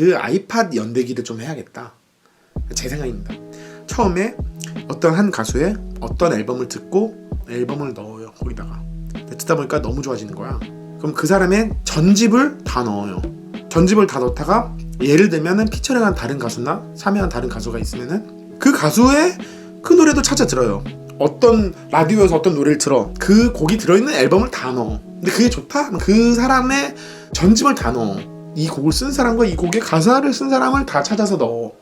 그 아이팟 연대기를 좀 해야겠다. 제 생각입니다. 처음에 어떤 한 가수의 어떤 앨범을 듣고 앨범을 넣어요 거기다가 듣다 보니까 너무 좋아지는 거야. 그럼 그 사람의 전집을 다 넣어요. 전집을 다 넣다가 예를 들면은 피처링한 다른 가수나 참여한 다른 가수가 있으면은 그 가수의 그 노래도 찾아 들어요. 어떤 라디오에서 어떤 노래를 들어 그 곡이 들어있는 앨범을 다 넣어. 근데 그게 좋다? 그 사람의 전집을 다 넣어. 이 곡을 쓴 사람과 이 곡의 가사를 쓴 사람을 다 찾아서 넣어.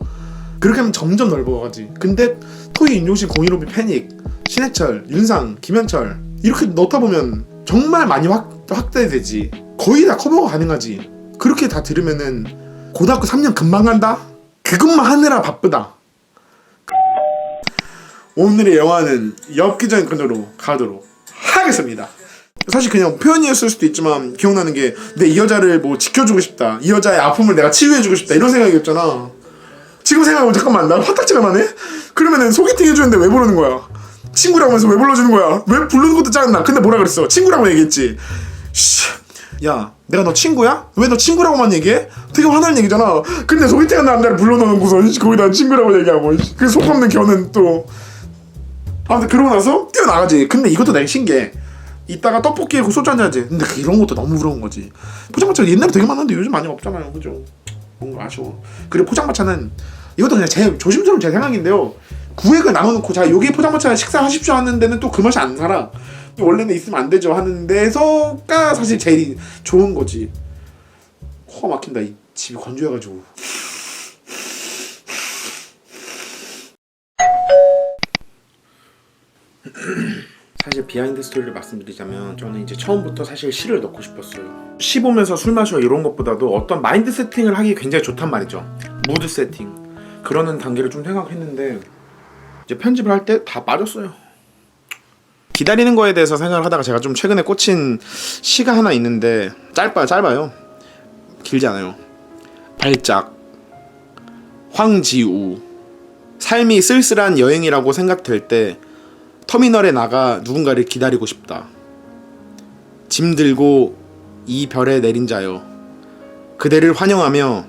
그렇게 하면 점점 넓어가지. 근데 토이 윤종신, 공일오비, 패닉, 신해철, 윤상, 김현철 이렇게 넣다 보면 정말 많이 확, 확대되지. 거의 다 커버가 가능하지. 그렇게 다 들으면은 고등학교 3년 금방 간다? 그것만 하느라 바쁘다. 오늘의 영화는 엽기적인 끈으로 가도록 하겠습니다. 사실 그냥 표현이었을 수도 있지만 기억나는 게 내 이 여자를 뭐 지켜주고 싶다. 이 여자의 아픔을 내가 치유해주고 싶다. 이런 생각이었잖아. 지금 생각하면 잠깐만 나 화딱지가 나네? 그러면은 소개팅 해주는데 왜 부르는 거야? 친구라고 하면서 왜 불러주는 거야? 왜 부르는 것도 짜증나. 근데 뭐라 그랬어? 친구라고 얘기했지. 씨. 야, 내가 너 친구야? 왜 너 친구라고만 얘기해? 되게 화나는 얘기잖아. 근데 소개팅한 남자를 불러놓고서 씨, 거기다 친구라고 얘기하고 씨, 그 속없는 견은 또 아무튼 그러고 나서 뛰어나가지. 근데 이것도 되게 신기해. 이따가 떡볶이에 그 소주 한잔 하지. 근데 이런 것도 너무 부러운 거지. 포장마차 옛날에 되게 많았는데 요즘 많이 없잖아요. 그죠? 뭔가 아쉬워. 그리고 포장마차는 이것도 그냥 제 조심스러운 제 생각인데요. 구획을 나눠놓고 자 여기 포장마차 식사하십시오 하는 데는 또 그 맛이 안 살아. 원래는 있으면 안 되죠 하는 데서가 사실 제일 좋은 거지. 코가 막힌다. 이 집이 건조해가지고. 사실 비하인드 스토리를 말씀드리자면 저는 이제 처음부터 사실 시를 넣고 싶었어요. 시 보면서 술 마셔 이런 것보다도 어떤 마인드 세팅을 하기 굉장히 좋단 말이죠. 무드 세팅 그러는 단계를 좀 생각했는데 이제 편집을 할 때 다 빠졌어요. 기다리는 거에 대해서 생각을 하다가 제가 좀 최근에 꽂힌 시가 하나 있는데 짧아요, 짧아요. 길지 않아요. 발작, 황지우, 삶이 쓸쓸한 여행이라고 생각될 때 터미널에 나가 누군가를 기다리고 싶다. 짐 들고 이 별에 내린 자여. 그대를 환영하며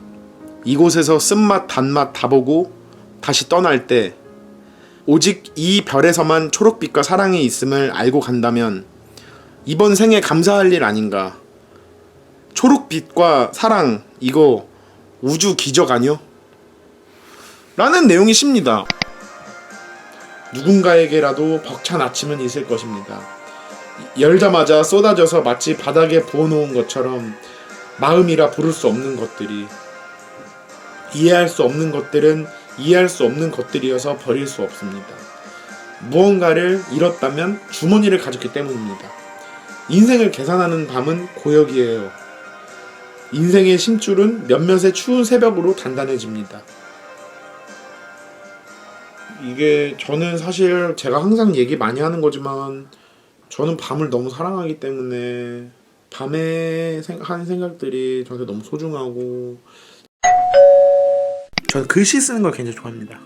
이곳에서 쓴맛 단맛 다 보고 다시 떠날 때 오직 이 별에서만 초록빛과 사랑이 있음을 알고 간다면 이번 생에 감사할 일 아닌가. 초록빛과 사랑 이거 우주 기적 아니요? 라는 내용이 십니다. 누군가에게라도 벅찬 아침은 있을 것입니다. 열자마자 쏟아져서 마치 바닥에 부어놓은 것처럼 마음이라 부를 수 없는 것들이 이해할 수 없는 것들은 이해할 수 없는 것들이어서 버릴 수 없습니다. 무언가를 잃었다면 주머니를 가졌기 때문입니다. 인생을 계산하는 밤은 고역이에요. 인생의 심줄은 몇몇의 추운 새벽으로 단단해집니다. 이게 저는 사실 제가 항상 얘기 많이 하는 거지만 저는 밤을 너무 사랑하기 때문에 밤에 생- 하는 생각들이 저한테 너무 소중하고 저는 글씨 쓰는 걸 굉장히 좋아합니다.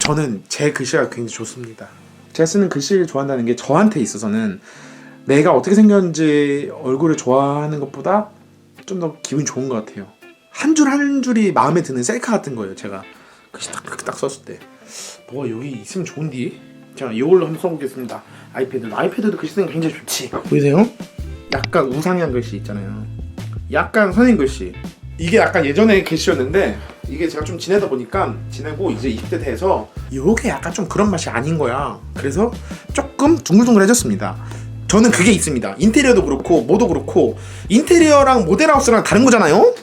저는 제 글씨가 굉장히 좋습니다. 제가 쓰는 글씨를 좋아한다는 게 저한테 있어서는 내가 어떻게 생겼는지 얼굴을 좋아하는 것보다 좀 더 기분이 좋은 것 같아요. 한 줄한 줄이 마음에 드는 셀카 같은 거예요. 제가 글씨 딱, 딱, 딱 썼을 때. 뭐가 여기 있으면 좋은디? 자, 이걸로 한번 써보겠습니다. 아이패드. 아이패드도 글씨 쓰는 거 굉장히 좋지. 보이세요? 약간 우상향 글씨 있잖아요. 약간 선인 글씨. 이게 약간 예전에 글씨였는데 이게 제가 좀 지내다 보니까 지내고 이제 20대 돼서 요게 약간 좀 그런 맛이 아닌 거야. 그래서 조금 둥글둥글해졌습니다. 저는 그게 있습니다. 인테리어도 그렇고 뭐도 그렇고 인테리어랑 모델하우스랑 다른 거잖아요.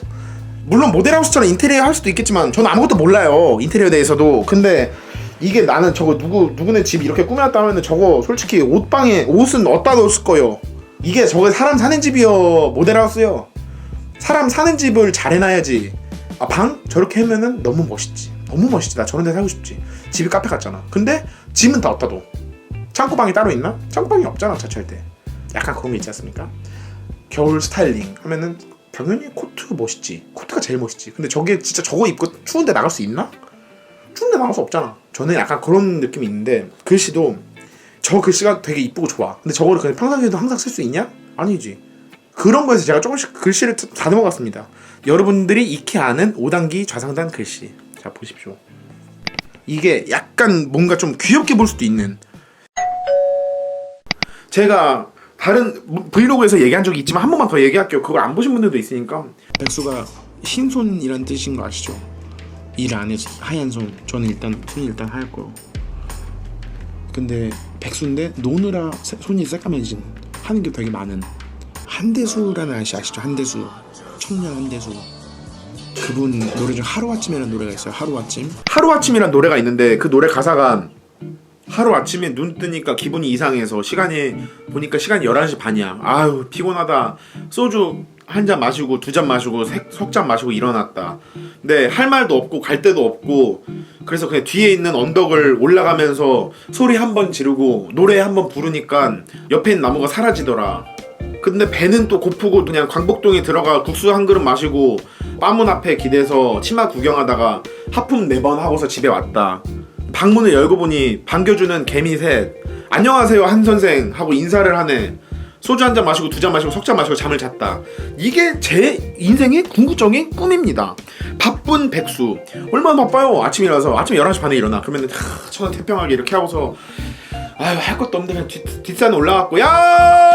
물론 모델하우스처럼 인테리어 할 수도 있겠지만 저는 아무것도 몰라요 인테리어에 대해서도 근데 이게 나는 저거 누구 누구네 집 이렇게 꾸며놨다 하면은 저거 솔직히 옷방에 옷은 어디다 넣었을 거요. 이게 저거 사람 사는 집이요. 모델하우스요. 사람 사는 집을 잘 해놔야지. 아 방? 저렇게 하면은 너무 멋있지. 너무 멋있지. 나 저런 데 살고 싶지. 집이 카페 같잖아. 근데 짐은 다 어디다 둬? 창고방이 따로 있나? 창고방이 없잖아 자취할 때. 약간 그런 게 있지 않습니까? 겨울 스타일링 하면은 당연히 코트 멋있지. 코트가 제일 멋있지. 근데 저게 진짜 저거 입고 추운데 나갈 수 있나? 추운데 나갈 수 없잖아. 저는 약간 그런 느낌이 있는데 글씨도 저 글씨가 되게 이쁘고 좋아. 근데 저거를 그냥 평상시에도 항상 쓸 수 있냐? 아니지. 그런 거에서 제가 조금씩 글씨를 다- 다듬어 갔습니다. 여러분들이 익히 아는 5단기 좌상단 글씨. 자 보십시오. 이게 약간 뭔가 좀 귀엽게 볼 수도 있는. 제가 다른 브이로그에서 얘기한 적이 있지만 한 번만 더 얘기할게요. 그걸 안 보신 분들도 있으니까. 백수가 흰손이란 뜻인 거 아시죠? 일 안에서 하얀 손. 저는 일단 손이 일단 하얗고요. 근데 백수인데 노느라 세- 손이 새까매진 하는 게 되게 많은 한대수라는 아저씨 아시죠? 한대수 청년 한대수 그분 노래 중 하루아침이라는 노래가 있어요 하루아침 하루아침이라는 노래가 있는데 그 노래 가사가 하루아침에 눈 뜨니까 기분이 이상해서 시간이 보니까 시간이 11시 반이야 아유 피곤하다 소주 한 잔 마시고 두 잔 마시고 석 잔 마시고 일어났다 근데 할 말도 없고 갈 데도 없고 그래서 그냥 뒤에 있는 언덕을 올라가면서 소리 한 번 지르고 노래 한 번 부르니까 옆에 있는 나무가 사라지더라 근데 배는 또 고프고 그냥 광복동에 들어가 국수 한 그릇 마시고 빠문 앞에 기대서 치마 구경하다가 하품 네 번 하고서 집에 왔다. 방문을 열고 보니 반겨주는 개미 셋. 안녕하세요 한 선생 하고 인사를 하네. 소주 한 잔 마시고 두 잔 마시고 석 잔 마시고 잠을 잤다. 이게 제 인생의 궁극적인 꿈입니다. 바쁜 백수. 얼마나 바빠요. 아침에 일어나서 아침 11시 반에 일어나. 그러면 천하 태평하게 이렇게 하고서 아유 할 것도 없는데 뒷산 올라갔고 야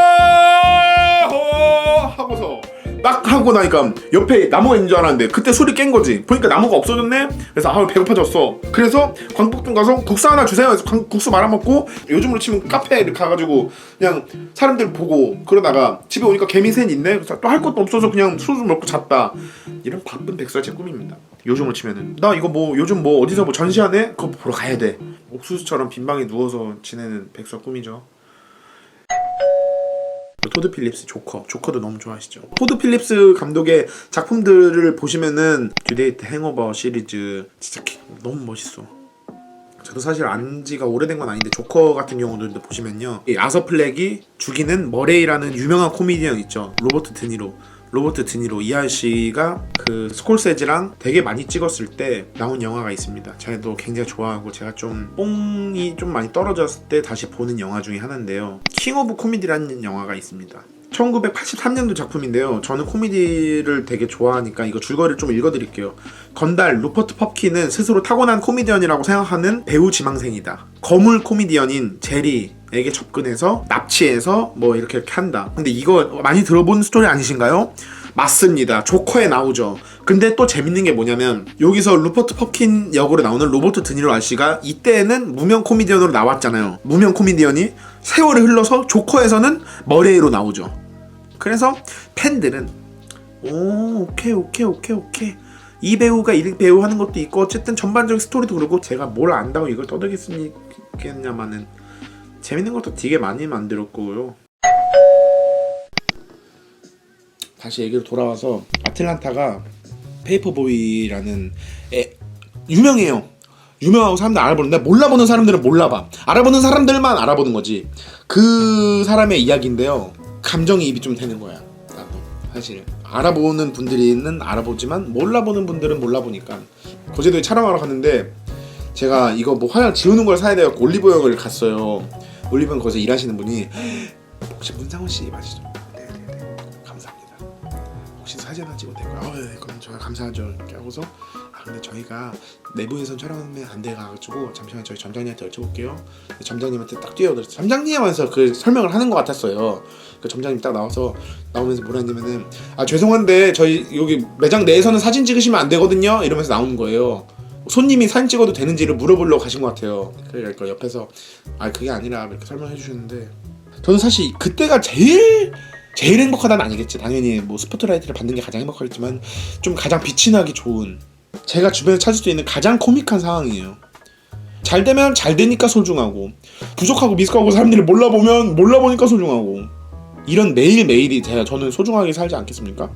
막 하고 나니까 옆에 나무가 있는 줄 알았는데 그때 소리 깬 거지. 보니까 나무가 없어졌네. 그래서 아우 배고파졌어. 그래서 광복동 가서 국수 하나 주세요. 해서 광- 국수 말아먹고 요즘으로 치면 카페에 가가지고 그냥 사람들 보고 그러다가 집에 오니까 개미새는 있네. 그래서 또 할 것도 없어서 그냥 소주 먹고 잤다. 이런 바쁜 백수가 제 꿈입니다. 요즘으로 치면은. 나 이거 뭐 요즘 뭐 어디서 뭐 전시하네? 그거 보러 가야 돼. 옥수수처럼 빈 방에 누워서 지내는 백수가 꿈이죠 토드 필립스 조커. 조커도 너무 좋아하시죠. 토드 필립스 감독의 작품들을 보시면은 듀데이트 행오버 시리즈 진짜 기- 너무 멋있어. 저도 사실 안 지가 오래된 건 아닌데 조커 같은 경우들도 보시면요. 이 아서 플렉이 죽이는 머레이라는 유명한 코미디언 있죠. 로버트 드니로 로버트 드니로 이 아저씨가 그 스콜세지랑 되게 많이 찍었을 때 나온 영화가 있습니다. 저도 굉장히 좋아하고 제가 좀 뽕이 좀 많이 떨어졌을 때 다시 보는 영화 중에 하나인데요. 킹 오브 코미디라는 영화가 있습니다. 1983년도 작품인데요. 저는 코미디를 되게 좋아하니까 이거 줄거리를 좀 읽어드릴게요. 건달 루퍼트 펍킨은 스스로 타고난 코미디언이라고 생각하는 배우 지망생이다. 거물 코미디언인 제리 에게 접근해서 납치해서 뭐 이렇게 이렇게 한다. 근데 이거 많이 들어본 스토리 아니신가요? 맞습니다. 조커에 나오죠. 근데 또 재밌는 게 뭐냐면 여기서 루퍼트 펍킨 역으로 나오는 로버트 드니로 아씨가 이때는 무명 코미디언으로 나왔잖아요. 무명 코미디언이 세월이 흘러서 조커에서는 머레이로 나오죠. 그래서 팬들은 오 오케이 오케이 오케이 오케이 이 배우가 이 배우 하는 것도 있고 어쨌든 전반적인 스토리도 그렇고 제가 뭘 안다고 이걸 떠들겠습니까냐마는 재밌는 것도 되게 많이 만들었고요. 다시 얘기로 돌아와서 아틀란타가 페이퍼보이라는 애, 유명해요. 유명하고 사람들 알아보는데 몰라보는 사람들은 몰라봐. 알아보는 사람들만 알아보는 거지. 그 사람의 이야기인데요. 감정이입이 좀 되는 거야. 나도 사실 알아보는 분들이는 알아보지만 몰라보는 분들은 몰라보니까 거제도에 촬영하러 갔는데 제가 이거 뭐 화장 지우는 걸 사야 돼요. 올리브영을 갔어요. 올리브영 거기서 일하시는 분이 혹시 문상훈 씨 맞으시죠? 네네네. 감사합니다. 혹시 사진 하나 찍어도 될까요? 아, 네, 그럼 저희 감사하죠. 이렇게 하고서 아 근데 저희가 내부에선 촬영하면 안 돼가지고 잠시만 저희 점장님한테 여쭤볼게요. 점장님한테 딱 뛰어들었어요. 점장님 하면서 그 설명을 하는 것 같았어요. 그 점장님 딱 나와서 나오면서 뭐라 했냐면은 아 죄송한데 저희 여기 매장 내에서는 사진 찍으시면 안 되거든요. 이러면서 나오는 거예요. 손님이 사진 찍어도 되는지를 물어보려고 가신 것 같아요. 그러니까 옆에서 아 그게 아니라 이렇게 설명해 주셨는데 저는 사실 그때가 제일 제일 행복하다는 아니겠지. 당연히 뭐 스포트라이트를 받는 게 가장 행복하겠지만 좀 가장 빛이 나기 좋은 제가 주변에 찾을 수 있는 가장 코믹한 상황이에요. 잘 되면 잘 되니까 소중하고 부족하고 미숙하고 사람들이 몰라보면 몰라보니까 소중하고 이런 매일 매일이 제가 저는 소중하게 살지 않겠습니까?